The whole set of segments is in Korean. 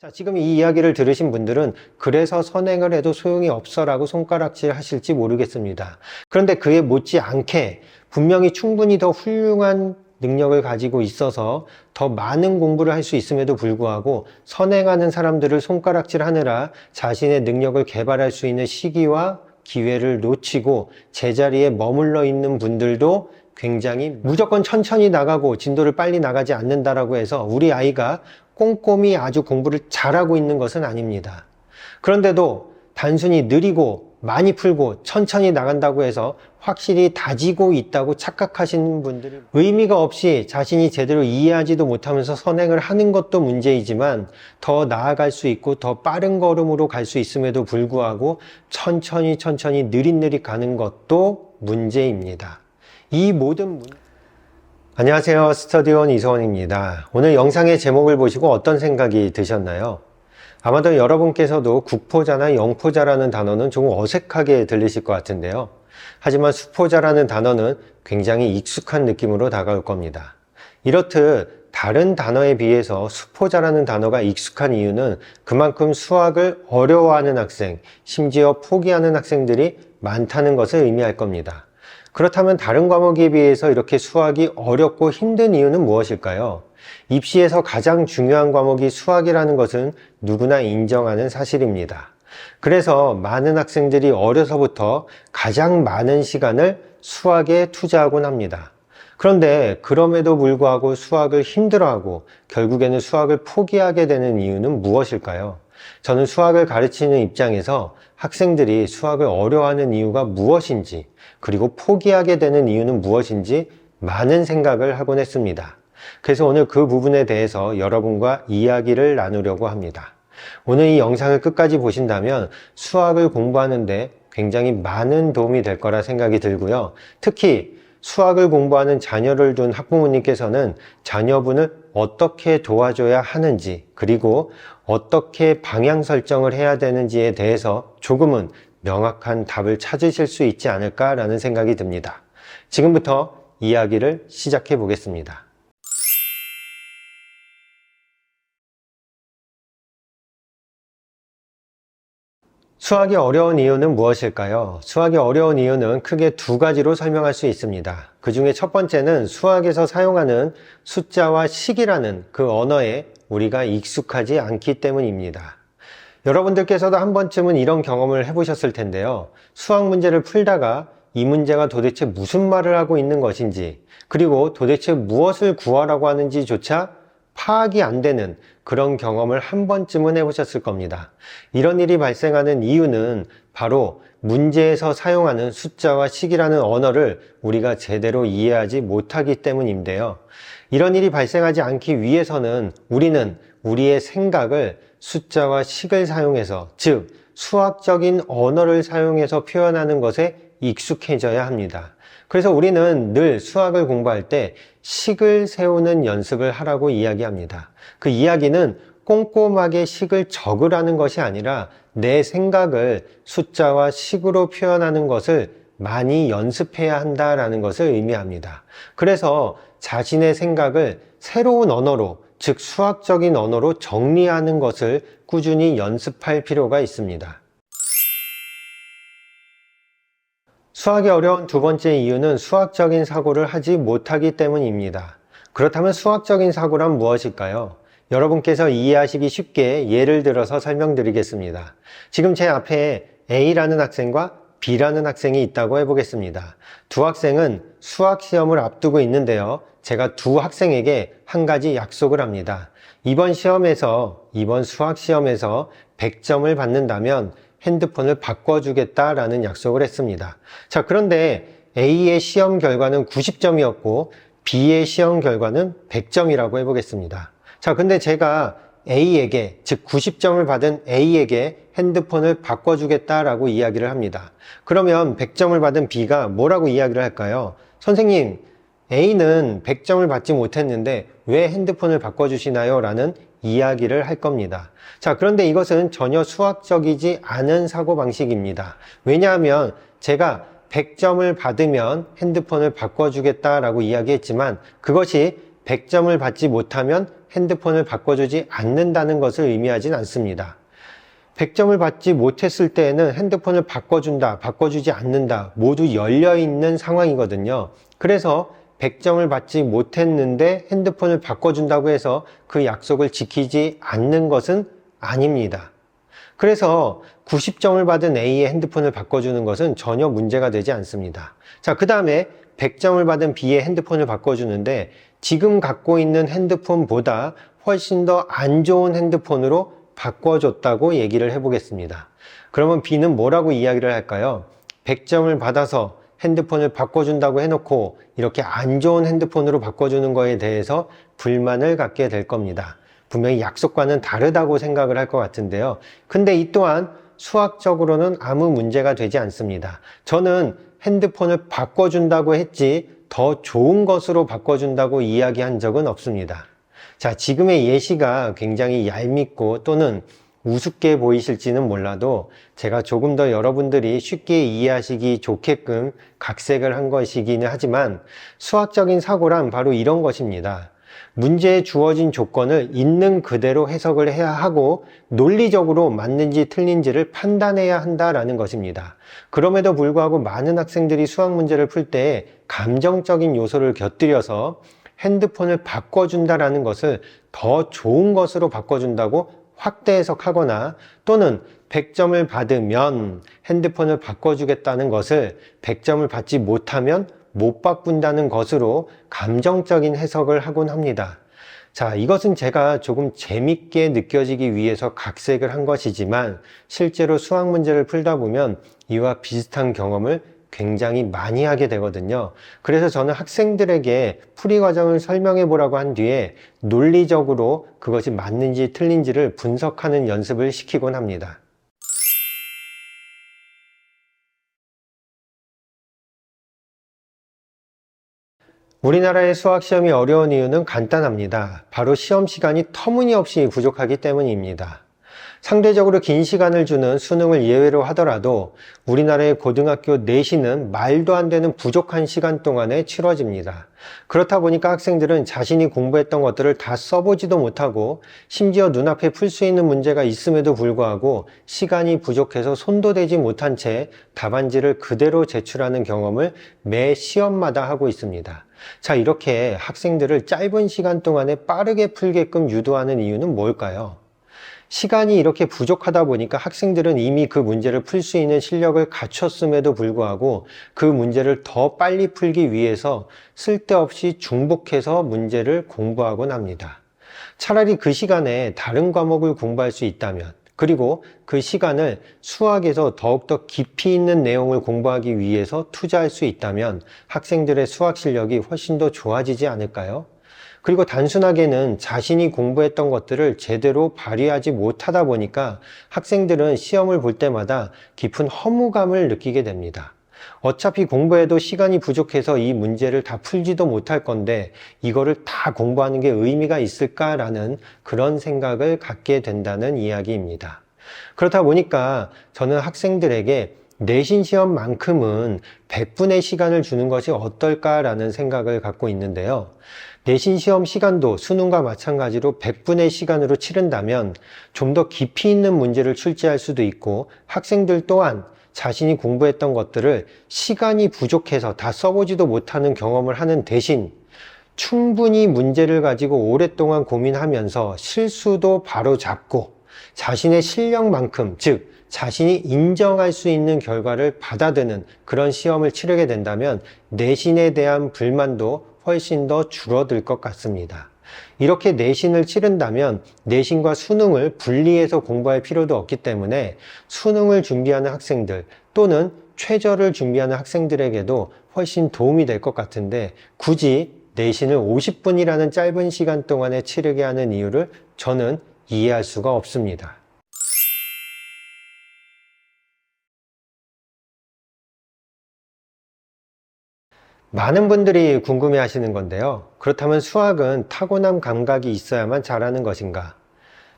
자, 지금 이 이야기를 들으신 분들은 그래서 선행을 해도 소용이 없어라고 손가락질 하실지 모르겠습니다. 그런데 그에 못지않게 분명히 충분히 더 훌륭한 능력을 가지고 있어서 더 많은 공부를 할 수 있음에도 불구하고 선행하는 사람들을 손가락질 하느라 자신의 능력을 개발할 수 있는 시기와 기회를 놓치고 제자리에 머물러 있는 분들도 굉장히 무조건 천천히 나가고 진도를 빨리 나가지 않는다라고 해서 우리 아이가 꼼꼼히 아주 공부를 잘하고 있는 것은 아닙니다. 그런데도 단순히 느리고 많이 풀고 천천히 나간다고 해서 확실히 다지고 있다고 착각하시는 분들이 의미가 없이 자신이 제대로 이해하지도 못하면서 선행을 하는 것도 문제이지만 더 나아갈 수 있고 더 빠른 걸음으로 갈 수 있음에도 불구하고 천천히 천천히 느릿느릿 가는 것도 문제입니다. 이 모든 문... 안녕하세요. 스터디원 이소원입니다. 오늘 영상의 제목을 보시고 어떤 생각이 드셨나요? 아마도 여러분께서도 국포자나 영포자라는 단어는 조금 어색하게 들리실 것 같은데요. 하지만 수포자라는 단어는 굉장히 익숙한 느낌으로 다가올 겁니다. 이렇듯 다른 단어에 비해서 수포자라는 단어가 익숙한 이유는 그만큼 수학을 어려워하는 학생, 심지어 포기하는 학생들이 많다는 것을 의미할 겁니다. 그렇다면 다른 과목에 비해서 이렇게 수학이 어렵고 힘든 이유는 무엇일까요? 입시에서 가장 중요한 과목이 수학이라는 것은 누구나 인정하는 사실입니다. 그래서 많은 학생들이 어려서부터 가장 많은 시간을 수학에 투자하곤 합니다. 그런데 그럼에도 불구하고 수학을 힘들어하고 결국에는 수학을 포기하게 되는 이유는 무엇일까요? 저는 수학을 가르치는 입장에서 학생들이 수학을 어려워하는 이유가 무엇인지 그리고 포기하게 되는 이유는 무엇인지 많은 생각을 하곤 했습니다. 그래서 오늘 그 부분에 대해서 여러분과 이야기를 나누려고 합니다. 오늘 이 영상을 끝까지 보신다면 수학을 공부하는데 굉장히 많은 도움이 될 거라 생각이 들고요. 특히 수학을 공부하는 자녀를 둔 학부모님께서는 자녀분을 어떻게 도와줘야 하는지 그리고 어떻게 방향 설정을 해야 되는지에 대해서 조금은 명확한 답을 찾으실 수 있지 않을까라는 생각이 듭니다. 지금부터 이야기를 시작해 보겠습니다. 수학이 어려운 이유는 무엇일까요? 수학이 어려운 이유는 크게 두 가지로 설명할 수 있습니다. 그 중에 첫 번째는 수학에서 사용하는 숫자와 식이라는 그 언어에 우리가 익숙하지 않기 때문입니다. 여러분들께서도 한 번쯤은 이런 경험을 해보셨을 텐데요. 수학 문제를 풀다가 이 문제가 도대체 무슨 말을 하고 있는 것인지, 그리고 도대체 무엇을 구하라고 하는지조차 파악이 안 되는 그런 경험을 한 번쯤은 해보셨을 겁니다. 이런 일이 발생하는 이유는 바로 문제에서 사용하는 숫자와 식이라는 언어를 우리가 제대로 이해하지 못하기 때문인데요. 이런 일이 발생하지 않기 위해서는 우리는 우리의 생각을 숫자와 식을 사용해서, 즉, 수학적인 언어를 사용해서 표현하는 것에 익숙해져야 합니다. 그래서 우리는 늘 수학을 공부할 때 식을 세우는 연습을 하라고 이야기합니다. 그 이야기는 꼼꼼하게 식을 적으라는 것이 아니라 내 생각을 숫자와 식으로 표현하는 것을 많이 연습해야 한다라는 것을 의미합니다. 그래서 자신의 생각을 새로운 언어로, 즉 수학적인 언어로 정리하는 것을 꾸준히 연습할 필요가 있습니다. 수학이 어려운 두 번째 이유는 수학적인 사고를 하지 못하기 때문입니다. 그렇다면 수학적인 사고란 무엇일까요? 여러분께서 이해하시기 쉽게 예를 들어서 설명드리겠습니다. 지금 제 앞에 A라는 학생과 B라는 학생이 있다고 해보겠습니다. 두 학생은 수학 시험을 앞두고 있는데요. 제가 두 학생에게 한 가지 약속을 합니다. 이번 시험에서, 이번 수학 시험에서 100점을 받는다면 핸드폰을 바꿔주겠다라는 약속을 했습니다. 자, 그런데 A의 시험 결과는 90점이었고 B의 시험 결과는 100점이라고 해보겠습니다. 자, 근데 제가 A에게, 즉 90점을 받은 A에게 핸드폰을 바꿔주겠다라고 이야기를 합니다. 그러면 100점을 받은 B가 뭐라고 이야기를 할까요? 선생님, A는 100점을 받지 못했는데 왜 핸드폰을 바꿔주시나요? 라는 이야기를 할 겁니다. 자, 그런데 이것은 전혀 수학적이지 않은 사고방식입니다. 왜냐하면 제가 100점을 받으면 핸드폰을 바꿔주겠다라고 이야기했지만 그것이 100점을 받지 못하면 핸드폰을 바꿔주지 않는다는 것을 의미하진 않습니다. 100점을 받지 못했을 때에는 핸드폰을 바꿔준다, 바꿔주지 않는다, 모두 열려있는 상황이거든요. 그래서 100점을 받지 못했는데 핸드폰을 바꿔준다고 해서 그 약속을 지키지 않는 것은 아닙니다. 그래서 90점을 받은 A의 핸드폰을 바꿔주는 것은 전혀 문제가 되지 않습니다. 자, 그 다음에 100점을 받은 B의 핸드폰을 바꿔주는데 지금 갖고 있는 핸드폰보다 훨씬 더 안 좋은 핸드폰으로 바꿔줬다고 얘기를 해보겠습니다. 그러면 B는 뭐라고 이야기를 할까요? 100점을 받아서 핸드폰을 바꿔준다고 해놓고 이렇게 안 좋은 핸드폰으로 바꿔주는 거에 대해서 불만을 갖게 될 겁니다. 분명히 약속과는 다르다고 생각을 할 것 같은데요. 근데 이 또한 수학적으로는 아무 문제가 되지 않습니다. 저는 핸드폰을 바꿔준다고 했지 더 좋은 것으로 바꿔준다고 이야기한 적은 없습니다. 자, 지금의 예시가 굉장히 얄밉고 또는 우습게 보이실지는 몰라도 제가 조금 더 여러분들이 쉽게 이해하시기 좋게끔 각색을 한 것이기는 하지만 수학적인 사고란 바로 이런 것입니다. 문제에 주어진 조건을 있는 그대로 해석을 해야 하고 논리적으로 맞는지 틀린지를 판단해야 한다라는 것입니다. 그럼에도 불구하고 많은 학생들이 수학 문제를 풀 때 감정적인 요소를 곁들여서 핸드폰을 바꿔준다라는 것을 더 좋은 것으로 바꿔준다고 확대 해석하거나 또는 100점을 받으면 핸드폰을 바꿔주겠다는 것을 100점을 받지 못하면 못 바꾼다는 것으로 감정적인 해석을 하곤 합니다. 자, 이것은 제가 조금 재밌게 느껴지기 위해서 각색을 한 것이지만 실제로 수학 문제를 풀다 보면 이와 비슷한 경험을 굉장히 많이 하게 되거든요. 그래서 저는 학생들에게 풀이 과정을 설명해 보라고 한 뒤에 논리적으로 그것이 맞는지 틀린지를 분석하는 연습을 시키곤 합니다. 우리나라의 수학 시험이 어려운 이유는 간단합니다. 바로 시험 시간이 터무니없이 부족하기 때문입니다. 상대적으로 긴 시간을 주는 수능을 예외로 하더라도 우리나라의 고등학교 내신은 말도 안 되는 부족한 시간 동안에 치러집니다. 그렇다 보니까 학생들은 자신이 공부했던 것들을 다 써보지도 못하고 심지어 눈앞에 풀 수 있는 문제가 있음에도 불구하고 시간이 부족해서 손도 대지 못한 채 답안지를 그대로 제출하는 경험을 매 시험마다 하고 있습니다. 자, 이렇게 학생들을 짧은 시간 동안에 빠르게 풀게끔 유도하는 이유는 뭘까요? 시간이 이렇게 부족하다 보니까 학생들은 이미 그 문제를 풀 수 있는 실력을 갖췄음에도 불구하고 그 문제를 더 빨리 풀기 위해서 쓸데없이 중복해서 문제를 공부하곤 합니다. 차라리 그 시간에 다른 과목을 공부할 수 있다면 그리고 그 시간을 수학에서 더욱더 깊이 있는 내용을 공부하기 위해서 투자할 수 있다면 학생들의 수학 실력이 훨씬 더 좋아지지 않을까요? 그리고 단순하게는 자신이 공부했던 것들을 제대로 발휘하지 못하다 보니까 학생들은 시험을 볼 때마다 깊은 허무감을 느끼게 됩니다. 어차피 공부해도 시간이 부족해서 이 문제를 다 풀지도 못할 건데 이거를 다 공부하는 게 의미가 있을까라는 그런 생각을 갖게 된다는 이야기입니다. 그렇다 보니까 저는 학생들에게 내신 시험만큼은 100분의 시간을 주는 것이 어떨까라는 생각을 갖고 있는데요. 내신 시험 시간도 수능과 마찬가지로 100분의 시간으로 치른다면 좀 더 깊이 있는 문제를 출제할 수도 있고 학생들 또한 자신이 공부했던 것들을 시간이 부족해서 다 써보지도 못하는 경험을 하는 대신 충분히 문제를 가지고 오랫동안 고민하면서 실수도 바로 잡고 자신의 실력만큼, 즉, 자신이 인정할 수 있는 결과를 받아드는 그런 시험을 치르게 된다면 내신에 대한 불만도 훨씬 더 줄어들 것 같습니다. 이렇게 내신을 치른다면 내신과 수능을 분리해서 공부할 필요도 없기 때문에 수능을 준비하는 학생들 또는 최저를 준비하는 학생들에게도 훨씬 도움이 될 것 같은데 굳이 내신을 50분이라는 짧은 시간 동안에 치르게 하는 이유를 저는 이해할 수가 없습니다. 많은 분들이 궁금해 하시는 건데요. 그렇다면 수학은 타고난 감각이 있어야만 잘하는 것인가?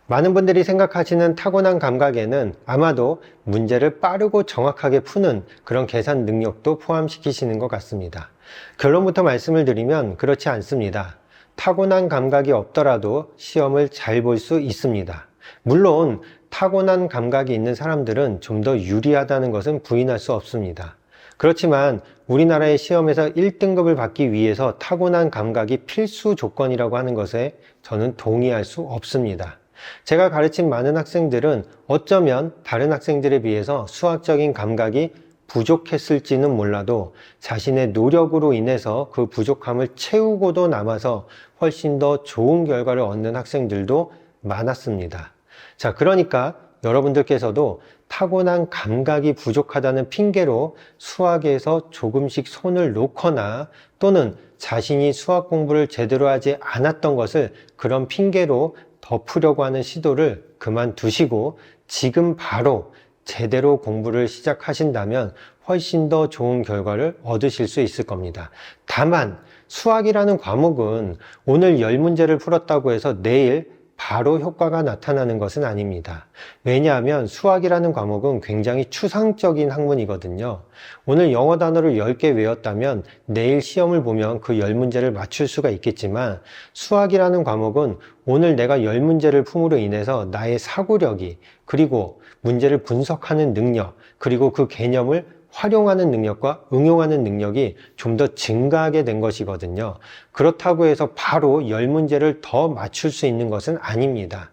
많은 분들이 생각하시는 타고난 감각에는 아마도 문제를 빠르고 정확하게 푸는 그런 계산 능력도 포함시키시는 것 같습니다. 결론부터 말씀을 드리면 그렇지 않습니다. 타고난 감각이 없더라도 시험을 잘 볼 수 있습니다. 물론 타고난 감각이 있는 사람들은 좀 더 유리하다는 것은 부인할 수 없습니다. 그렇지만 우리나라의 시험에서 1등급을 받기 위해서 타고난 감각이 필수 조건이라고 하는 것에 저는 동의할 수 없습니다. 제가 가르친 많은 학생들은 어쩌면 다른 학생들에 비해서 수학적인 감각이 부족했을지는 몰라도 자신의 노력으로 인해서 그 부족함을 채우고도 남아서 훨씬 더 좋은 결과를 얻는 학생들도 많았습니다. 자, 그러니까 여러분들께서도 타고난 감각이 부족하다는 핑계로 수학에서 조금씩 손을 놓거나 또는 자신이 수학 공부를 제대로 하지 않았던 것을 그런 핑계로 덮으려고 하는 시도를 그만두시고 지금 바로 제대로 공부를 시작하신다면 훨씬 더 좋은 결과를 얻으실 수 있을 겁니다. 다만 수학이라는 과목은 오늘 열 문제를 풀었다고 해서 내일 바로 효과가 나타나는 것은 아닙니다. 왜냐하면 수학이라는 과목은 굉장히 추상적인 학문이거든요. 오늘 영어 단어를 10개 외웠다면 내일 시험을 보면 그 10문제를 맞출 수가 있겠지만 수학이라는 과목은 오늘 내가 10문제를 품으로 인해서 나의 사고력이 그리고 문제를 분석하는 능력 그리고 그 개념을 활용하는 능력과 응용하는 능력이 좀 더 증가하게 된 것이거든요. 그렇다고 해서 바로 열 문제를 더 맞출 수 있는 것은 아닙니다.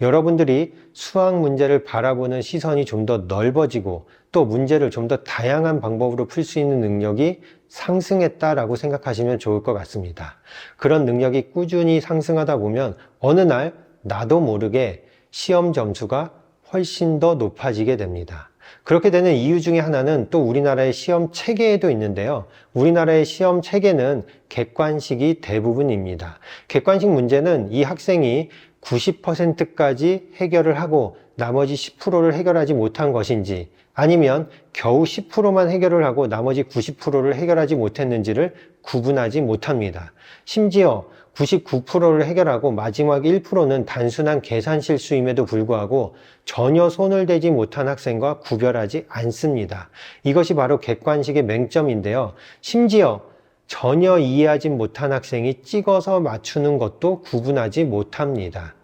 여러분들이 수학 문제를 바라보는 시선이 좀 더 넓어지고 또 문제를 좀 더 다양한 방법으로 풀 수 있는 능력이 상승했다라고 생각하시면 좋을 것 같습니다. 그런 능력이 꾸준히 상승하다 보면 어느 날 나도 모르게 시험 점수가 훨씬 더 높아지게 됩니다. 그렇게 되는 이유 중에 하나는 또 우리나라의 시험 체계에도 있는데요. 우리나라의 시험 체계는 객관식이 대부분입니다. 객관식 문제는 이 학생이 90%까지 해결을 하고 나머지 10%를 해결하지 못한 것인지 아니면 겨우 10%만 해결을 하고 나머지 90%를 해결하지 못했는지를 구분하지 못합니다. 심지어 99%를 해결하고 마지막 1%는 단순한 계산 실수임에도 불구하고 전혀 손을 대지 못한 학생과 구별하지 않습니다. 이것이 바로 객관식의 맹점인데요. 심지어 전혀 이해하지 못한 학생이 찍어서 맞추는 것도 구분하지 못합니다.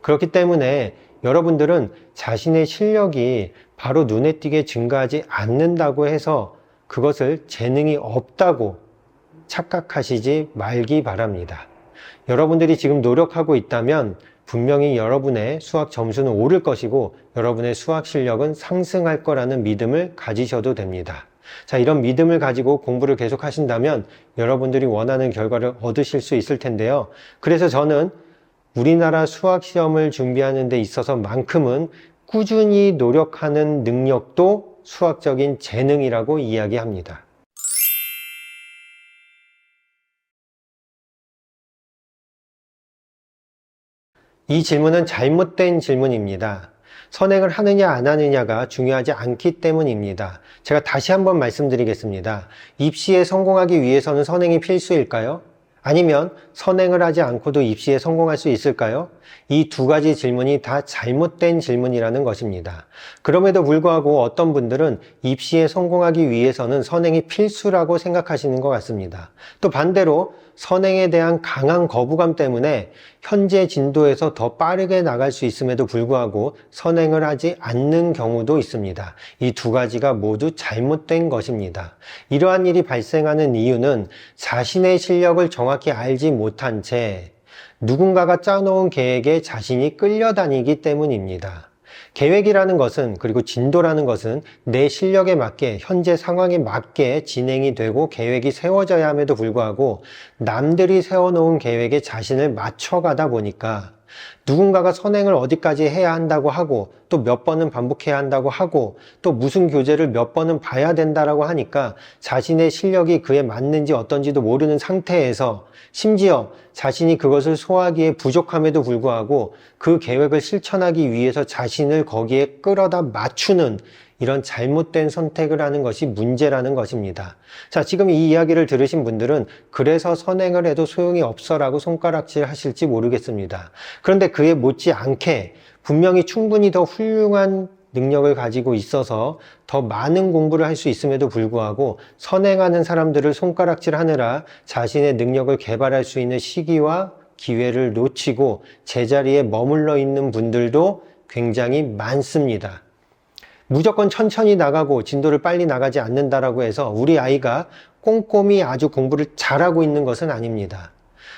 그렇기 때문에 여러분들은 자신의 실력이 바로 눈에 띄게 증가하지 않는다고 해서 그것을 재능이 없다고 착각하시지 말기 바랍니다. 여러분들이 지금 노력하고 있다면 분명히 여러분의 수학 점수는 오를 것이고 여러분의 수학 실력은 상승할 거라는 믿음을 가지셔도 됩니다. 자, 이런 믿음을 가지고 공부를 계속 하신다면 여러분들이 원하는 결과를 얻으실 수 있을 텐데요. 그래서 저는 우리나라 수학 시험을 준비하는 데 있어서만큼은 꾸준히 노력하는 능력도 수학적인 재능이라고 이야기합니다. 이 질문은 잘못된 질문입니다. 선행을 하느냐 안 하느냐가 중요하지 않기 때문입니다. 제가 다시 한번 말씀드리겠습니다. 입시에 성공하기 위해서는 선행이 필수일까요? 아니면 선행을 하지 않고도 입시에 성공할 수 있을까요? 이 두 가지 질문이 다 잘못된 질문이라는 것입니다. 그럼에도 불구하고 어떤 분들은 입시에 성공하기 위해서는 선행이 필수라고 생각하시는 것 같습니다. 또 반대로 선행에 대한 강한 거부감 때문에 현재 진도에서 더 빠르게 나갈 수 있음에도 불구하고 선행을 하지 않는 경우도 있습니다. 이 두 가지가 모두 잘못된 것입니다. 이러한 일이 발생하는 이유는 자신의 실력을 정확히 알지 못한 채 누군가가 짜놓은 계획에 자신이 끌려다니기 때문입니다. 계획이라는 것은 그리고 진도라는 것은 내 실력에 맞게 현재 상황에 맞게 진행이 되고 계획이 세워져야 함에도 불구하고 남들이 세워놓은 계획에 자신을 맞춰가다 보니까 누군가가 선행을 어디까지 해야 한다고 하고 또 몇 번은 반복해야 한다고 하고 또 무슨 교재를 몇 번은 봐야 된다라고 하니까 자신의 실력이 그에 맞는지 어떤지도 모르는 상태에서 심지어 자신이 그것을 소화하기에 부족함에도 불구하고 그 계획을 실천하기 위해서 자신을 거기에 끌어다 맞추는 이런 잘못된 선택을 하는 것이 문제라는 것입니다. 자, 지금 이 이야기를 들으신 분들은 그래서 선행을 해도 소용이 없어라고 손가락질 하실지 모르겠습니다. 그런데 그에 못지않게 분명히 충분히 더 훌륭한 능력을 가지고 있어서 더 많은 공부를 할 수 있음에도 불구하고 선행하는 사람들을 손가락질 하느라 자신의 능력을 개발할 수 있는 시기와 기회를 놓치고 제자리에 머물러 있는 분들도 굉장히 많습니다. 무조건 천천히 나가고 진도를 빨리 나가지 않는다라고 해서 우리 아이가 꼼꼼히 아주 공부를 잘하고 있는 것은 아닙니다.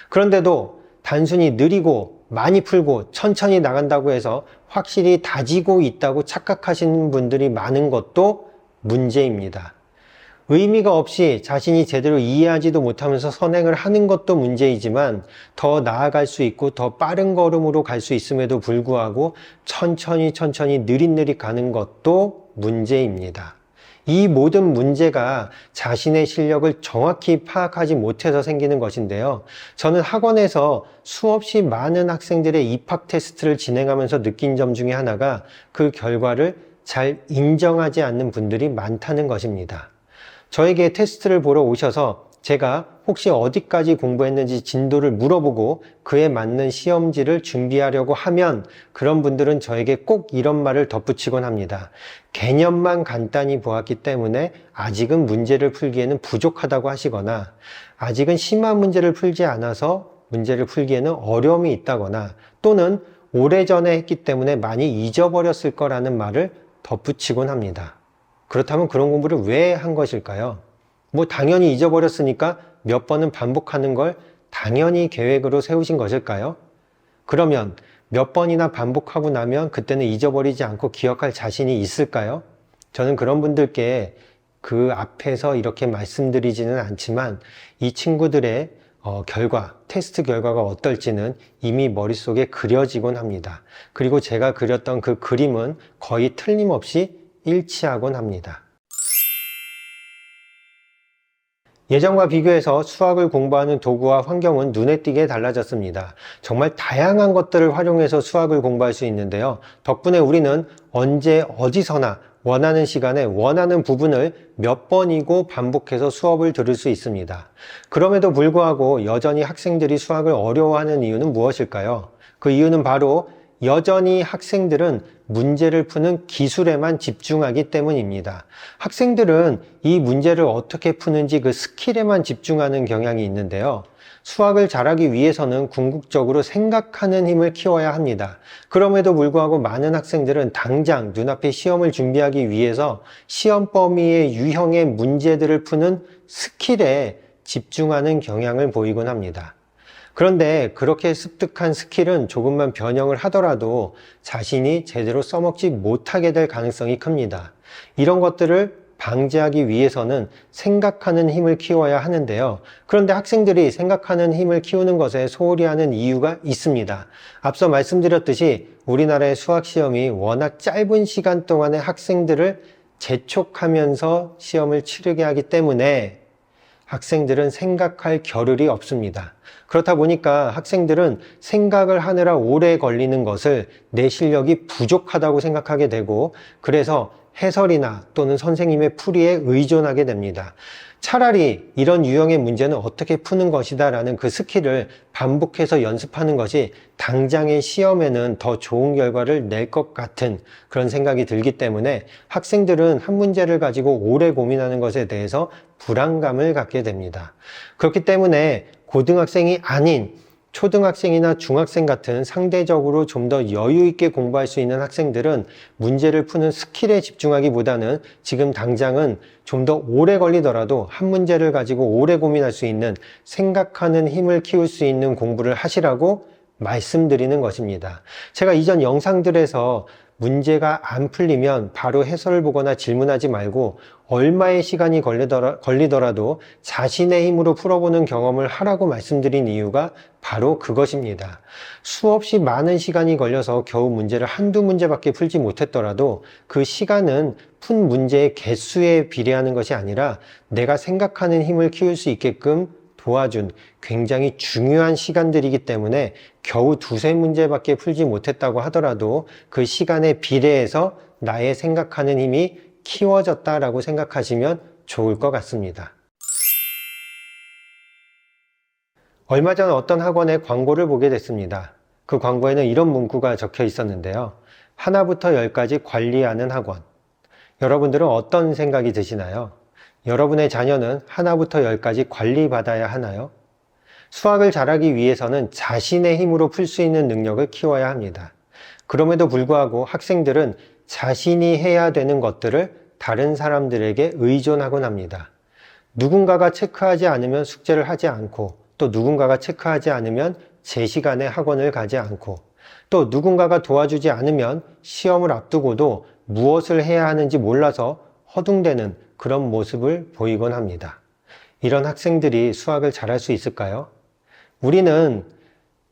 그런데도 단순히 느리고 많이 풀고 천천히 나간다고 해서 확실히 다지고 있다고 착각하시는 분들이 많은 것도 문제입니다. 의미가 없이 자신이 제대로 이해하지도 못하면서 선행을 하는 것도 문제이지만 더 나아갈 수 있고 더 빠른 걸음으로 갈 수 있음에도 불구하고 천천히 천천히 느릿느릿 가는 것도 문제입니다. 이 모든 문제가 자신의 실력을 정확히 파악하지 못해서 생기는 것인데요. 저는 학원에서 수없이 많은 학생들의 입학 테스트를 진행하면서 느낀 점 중에 하나가 그 결과를 잘 인정하지 않는 분들이 많다는 것입니다. 저에게 테스트를 보러 오셔서 제가 혹시 어디까지 공부했는지 진도를 물어보고 그에 맞는 시험지를 준비하려고 하면 그런 분들은 저에게 꼭 이런 말을 덧붙이곤 합니다. 개념만 간단히 보았기 때문에 아직은 문제를 풀기에는 부족하다고 하시거나 아직은 심한 문제를 풀지 않아서 문제를 풀기에는 어려움이 있다거나 또는 오래전에 했기 때문에 많이 잊어버렸을 거라는 말을 덧붙이곤 합니다. 그렇다면 그런 공부를 왜 한 것일까요? 뭐 당연히 잊어버렸으니까 몇 번은 반복하는 걸 당연히 계획으로 세우신 것일까요? 그러면 몇 번이나 반복하고 나면 그때는 잊어버리지 않고 기억할 자신이 있을까요? 저는 그런 분들께 그 앞에서 이렇게 말씀드리지는 않지만 이 친구들의 어, 결과, 테스트 결과가 어떨지는 이미 머릿속에 그려지곤 합니다. 그리고 제가 그렸던 그 그림은 거의 틀림없이 일치하곤 합니다. 예전과 비교해서 수학을 공부하는 도구와 환경은 눈에 띄게 달라졌습니다. 정말 다양한 것들을 활용해서 수학을 공부할 수 있는데요. 덕분에 우리는 언제 어디서나 원하는 시간에 원하는 부분을 몇 번이고 반복해서 수업을 들을 수 있습니다. 그럼에도 불구하고 여전히 학생들이 수학을 어려워하는 이유는 무엇일까요? 그 이유는 바로 여전히 학생들은 문제를 푸는 기술에만 집중하기 때문입니다. 학생들은 이 문제를 어떻게 푸는지 그 스킬에만 집중하는 경향이 있는데요. 수학을 잘하기 위해서는 궁극적으로 생각하는 힘을 키워야 합니다. 그럼에도 불구하고 많은 학생들은 당장 눈앞에 시험을 준비하기 위해서 시험 범위의 유형의 문제들을 푸는 스킬에 집중하는 경향을 보이곤 합니다. 그런데 그렇게 습득한 스킬은 조금만 변형을 하더라도 자신이 제대로 써먹지 못하게 될 가능성이 큽니다. 이런 것들을 방지하기 위해서는 생각하는 힘을 키워야 하는데요. 그런데 학생들이 생각하는 힘을 키우는 것에 소홀히 하는 이유가 있습니다. 앞서 말씀드렸듯이 우리나라의 수학 시험이 워낙 짧은 시간 동안에 학생들을 재촉하면서 시험을 치르게 하기 때문에 학생들은 생각할 겨를이 없습니다. 그렇다 보니까 학생들은 생각을 하느라 오래 걸리는 것을 내 실력이 부족하다고 생각하게 되고 그래서 해설이나 또는 선생님의 풀이에 의존하게 됩니다. 차라리 이런 유형의 문제는 어떻게 푸는 것이다 라는 그 스킬을 반복해서 연습하는 것이 당장의 시험에는 더 좋은 결과를 낼 것 같은 그런 생각이 들기 때문에 학생들은 한 문제를 가지고 오래 고민하는 것에 대해서 불안감을 갖게 됩니다. 그렇기 때문에 고등학생이 아닌 초등학생이나 중학생 같은 상대적으로 좀 더 여유 있게 공부할 수 있는 학생들은 문제를 푸는 스킬에 집중하기보다는 지금 당장은 좀 더 오래 걸리더라도 한 문제를 가지고 오래 고민할 수 있는 생각하는 힘을 키울 수 있는 공부를 하시라고 말씀드리는 것입니다. 제가 이전 영상들에서 문제가 안 풀리면 바로 해설을 보거나 질문하지 말고 얼마의 시간이 걸리더라, 도 자신의 힘으로 풀어보는 경험을 하라고 말씀드린 이유가 바로 그것입니다. 수없이 많은 시간이 걸려서 겨우 문제를 한두 문제밖에 풀지 못했더라도 그 시간은 푼 문제의 개수에 비례하는 것이 아니라 내가 생각하는 힘을 키울 수 있게끔 도와준 굉장히 중요한 시간들이기 때문에 겨우 두세 문제밖에 풀지 못했다고 하더라도 그 시간에 비례해서 나의 생각하는 힘이 키워졌다라고 생각하시면 좋을 것 같습니다. 얼마 전 어떤 학원의 광고를 보게 됐습니다. 그 광고에는 이런 문구가 적혀 있었는데요. 하나부터 열까지 관리하는 학원. 여러분들은 어떤 생각이 드시나요? 여러분의 자녀는 하나부터 열까지 관리받아야 하나요? 수학을 잘하기 위해서는 자신의 힘으로 풀 수 있는 능력을 키워야 합니다. 그럼에도 불구하고 학생들은 자신이 해야 되는 것들을 다른 사람들에게 의존하곤 합니다. 누군가가 체크하지 않으면 숙제를 하지 않고 또 누군가가 체크하지 않으면 제 시간에 학원을 가지 않고 또 누군가가 도와주지 않으면 시험을 앞두고도 무엇을 해야 하는지 몰라서 허둥대는 그런 모습을 보이곤 합니다. 이런 학생들이 수학을 잘할 수 있을까요? 우리는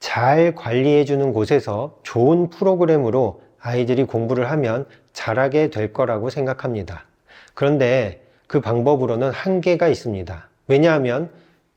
잘 관리해주는 곳에서 좋은 프로그램으로 아이들이 공부를 하면 잘하게 될 거라고 생각합니다. 그런데 그 방법으로는 한계가 있습니다. 왜냐하면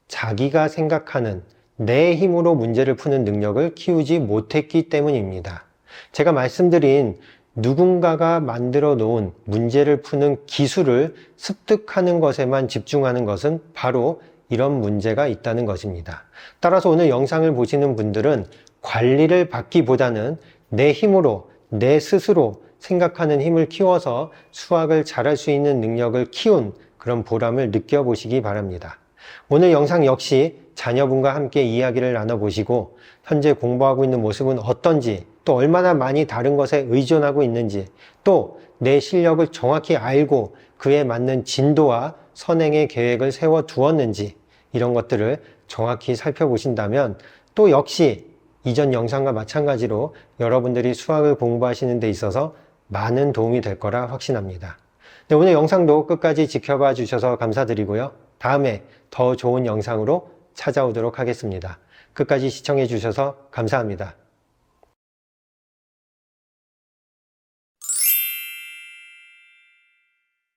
자기가 생각하는 내 힘으로 문제를 푸는 능력을 키우지 못했기 때문입니다. 제가 말씀드린 누군가가 만들어 놓은 문제를 푸는 기술을 습득하는 것에만 집중하는 것은 바로 이런 문제가 있다는 것입니다. 따라서 오늘 영상을 보시는 분들은 관리를 받기보다는 내 힘으로, 내 스스로 생각하는 힘을 키워서 수학을 잘할 수 있는 능력을 키운 그런 보람을 느껴보시기 바랍니다. 오늘 영상 역시 자녀분과 함께 이야기를 나눠보시고 현재 공부하고 있는 모습은 어떤지 또 얼마나 많이 다른 것에 의존하고 있는지 또 내 실력을 정확히 알고 그에 맞는 진도와 선행의 계획을 세워 두었는지 이런 것들을 정확히 살펴보신다면 또 역시 이전 영상과 마찬가지로 여러분들이 수학을 공부하시는 데 있어서 많은 도움이 될 거라 확신합니다. 네, 오늘 영상도 끝까지 지켜봐 주셔서 감사드리고요. 다음에 더 좋은 영상으로 찾아오도록 하겠습니다. 끝까지 시청해 주셔서 감사합니다.